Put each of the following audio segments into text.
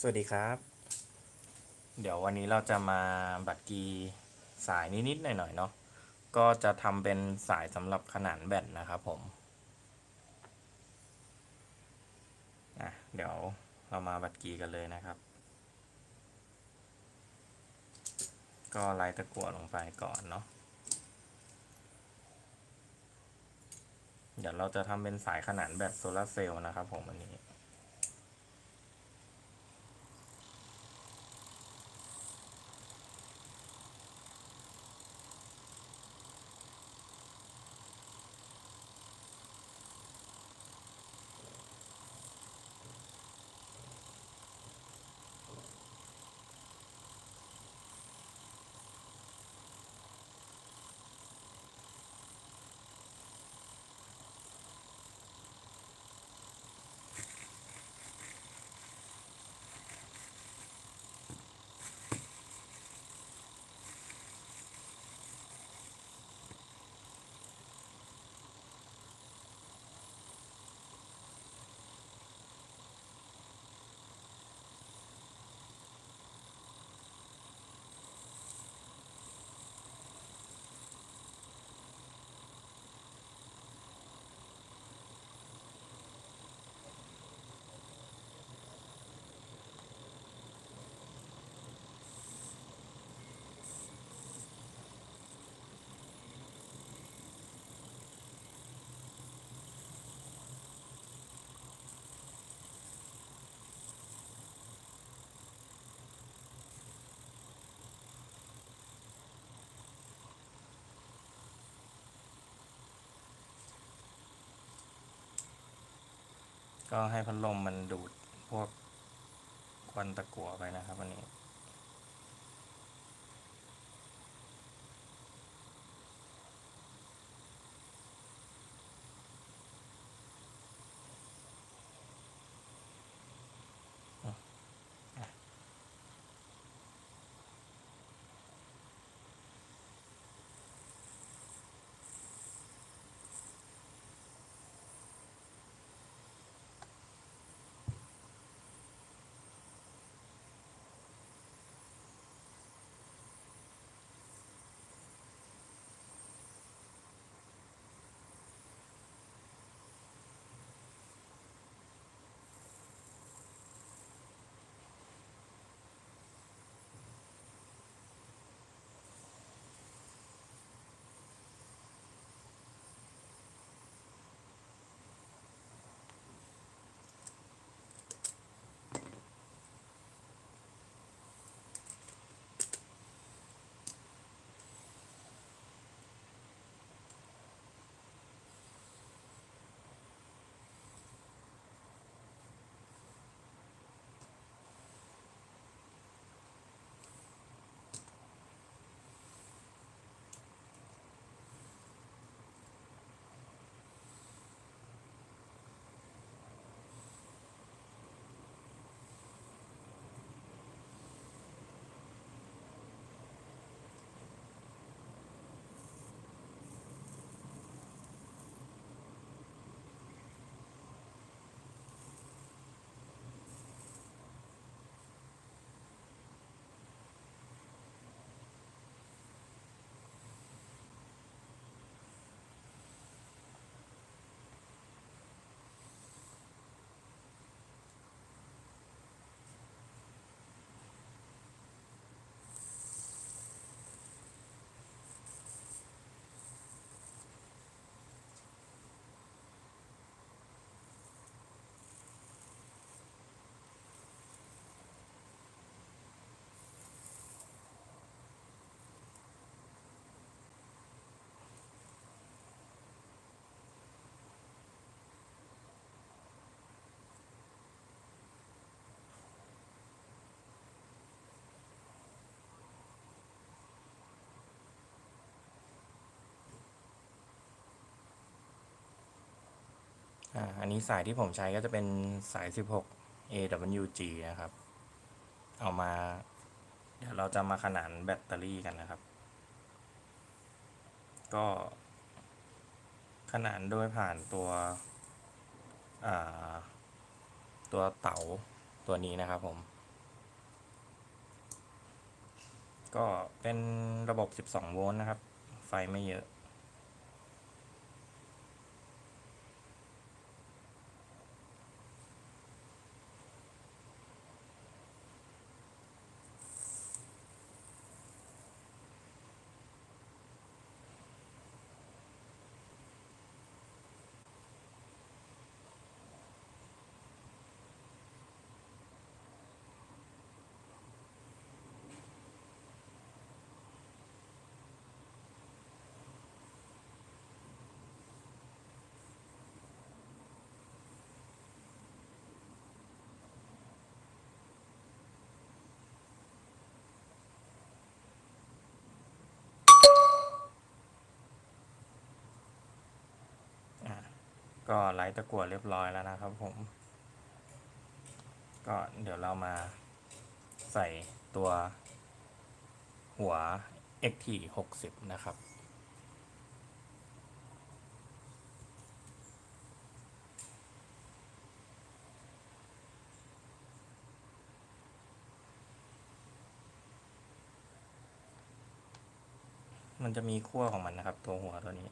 สวัสดีครับ เดี๋ยววันนี้เราจะมาบัดกีสายนิดๆหน่อยๆเนาะก็จะทำเป็นสายสำหรับขนานแบตนะครับผมอะเดี๋ยวเรามาบัดกีกันเลยนะครับ ก็ไล่ตะกั่วลงไปก่อนเนาะเดี๋ยวเราจะทำเป็นสายขนานแบตโซลาเซลล์นะครับผมวันนี้ ก็ให้พัดลมมันดูดพวกควันตะกั่วไปนะครับวันนี้ อันนี้สายที่ผมใช้ก็จะเป็นสาย 16 AWG นะครับ เอามา เดี๋ยวเราจะมาขนานแบตเตอรี่กันนะครับ ก็ ขนานโดยผ่านตัวตัวเต๋าตัวนี้นะครับผม ก็เป็นระบบ 12 โวลต์นะครับ ไฟไม่เยอะ ก็ไลท์ตะกั่วเรียบร้อยแล้วนะครับผม ก็เดี๋ยวเรามาใส่ตัวหัว XT 60 นะครับมันจะมีขั้วของมันนะครับ ตัวหัวตัวนี้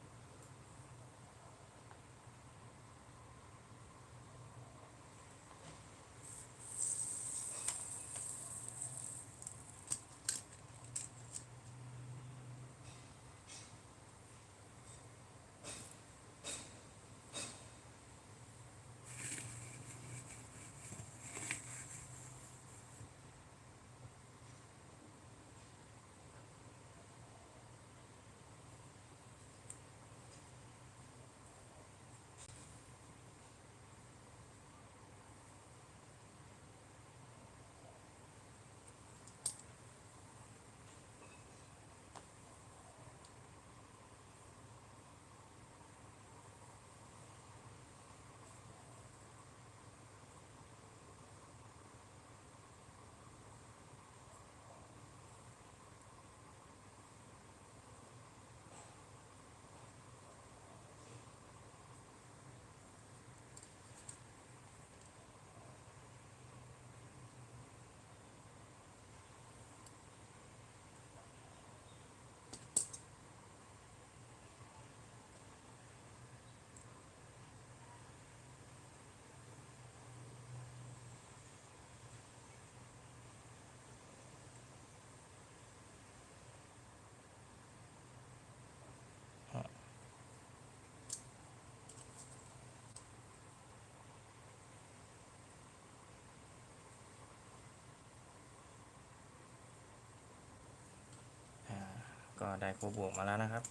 ก็ได้ขั้วบวกมาแล้วนะครับ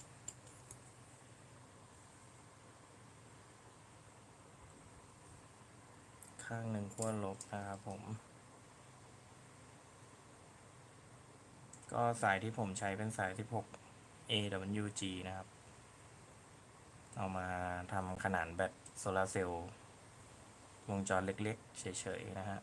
ข้างหนึ่งขั้วลบนะครับผม ก็สายที่ผมใช้เป็นสาย 16 AWG นะครับ เอามาทำขนาดแบตโซลาร์เซลล์วงจรเล็กๆ เฉยๆ นะฮะ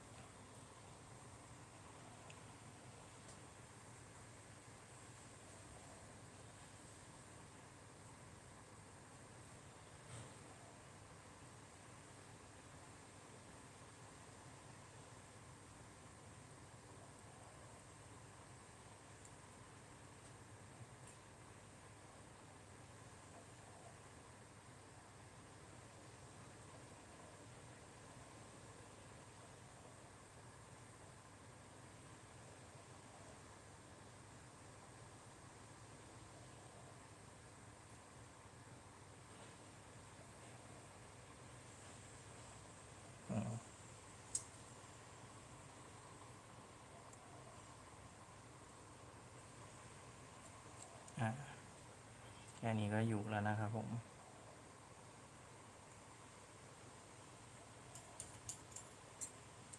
แค่นี้ก็อยู่แล้วนะครับผม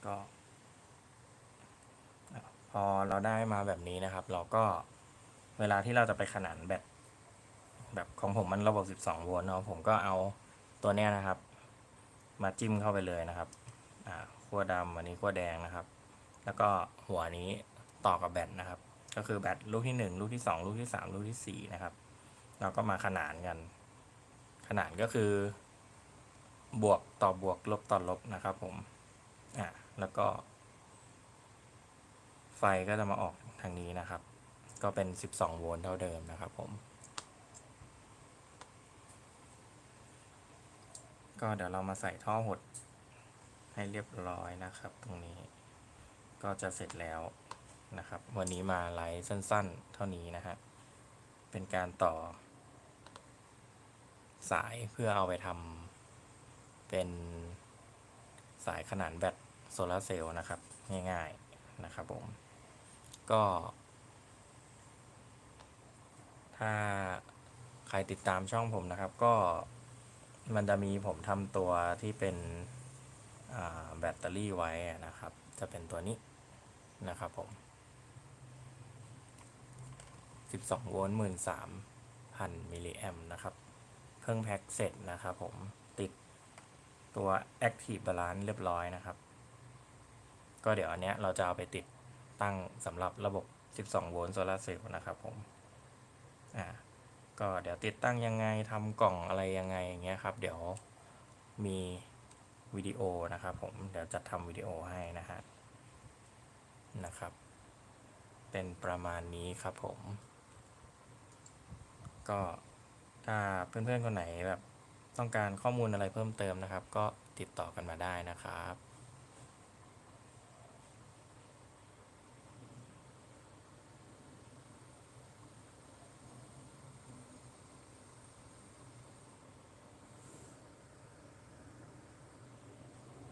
ก็ พอเราได้มาแบบนี้นะครับ เราก็เวลาที่เราจะไปขนานแบตแบบของผมมันระบบ 12 โวลต์เนาะผมก็เอาตัวเนี้ยนะครับ มาจิ้มเข้าไปเลยนะครับ อ่าขั้วดำอันนี้ขั้วแดงนะครับ แล้วก็หัวนี้ต่อกับแบตนะครับ ก็คือแบตลูกที่หนึ่งลูกที่สองลูกที่สามลูกที่สี่นะครับ เราก็มาขนานกัน ขนานก็คือบวกต่อบวกลบต่อลบนะครับผม อะ แล้วก็ ไฟก็จะมาออกทางนี้นะครับ ก็เป็น 12 โวลต์เท่าเดิมนะครับผม ก็เดี๋ยวเรามาใส่ท่อหดให้เรียบร้อยนะครับ ตรงนี้ ก็จะเสร็จแล้วนะครับ วันนี้มาไลฟ์สั้น ๆ เท่านี้นะฮะ เป็นการต่อ สายเพื่อเอาไปทำเป็นสายขนานแบตโซลาเซลล์นะครับ ง่ายๆนะครับผม ก็ ถ้าใครติดตามช่องผมนะครับ ก็มันจะมีผมทำตัวที่เป็นแบตเตอรี่ไว้นะครับ จะเป็นตัวนี้นะครับผม 12 โวลต์13,000 มิลลิแอมนะครับ เครื่องแพ็กเสร็จนะครับผมติดตัว Active Balance เรียบร้อยนะครับ ก็เดี๋ยวอันเนี้ยเราจะเอาไปติดตั้งสำหรับระบบ 12 โวลต์โซลาร์เซลล์นะครับผมอ่าก็เดี๋ยวติดตั้งยังไงทำกล่องอะไรยังไงอย่างเงี้ยครับ เดี๋ยวมีวิดีโอนะครับผมเดี๋ยวจะทำวิดีโอให้นะฮะนะครับ เป็นประมาณนี้ครับผม ก็ ถ้าเพื่อนๆคนไหนแบบต้องการข้อมูลอะไรเพิ่มเติมนะครับ ก็ติดต่อกันมาได้นะครับ